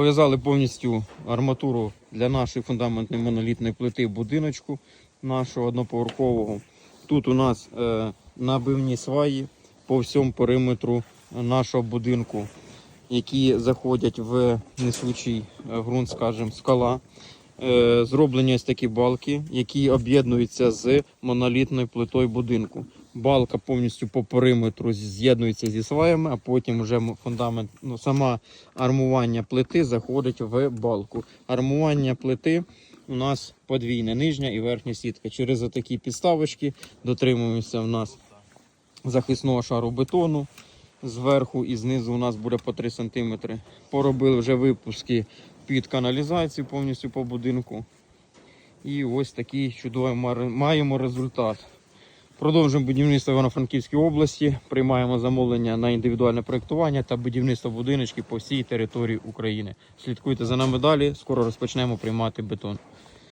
Пов'язали повністю арматуру для нашої фундаментної монолітної плити будиночку нашого одноповерхового. Тут у нас е, набивні сваї по всьому периметру нашого будинку, які заходять в несучий е, ґрунт, скажімо, скала. Е, зроблені ось такі балки, які об'єднуються з монолітною плитою будинку. Балка повністю по периметру з'єднується зі сваями, а потім вже фундамент, ну сама армування плити заходить в балку. Армування плити у нас подвійне, нижня і верхня сітка. Через отакі підставочки дотримуємося в нас захисного шару бетону. Зверху і знизу у нас буде по 3 см. Поробили вже випуски під каналізацію повністю по будинку. І ось такий чудовий маємо результат. Продовжуємо будівництво в Івано-Франківській області. Приймаємо замовлення на індивідуальне проєктування та будівництво будиночки по всій території України. Слідкуйте за нами далі. Скоро розпочнемо приймати бетон.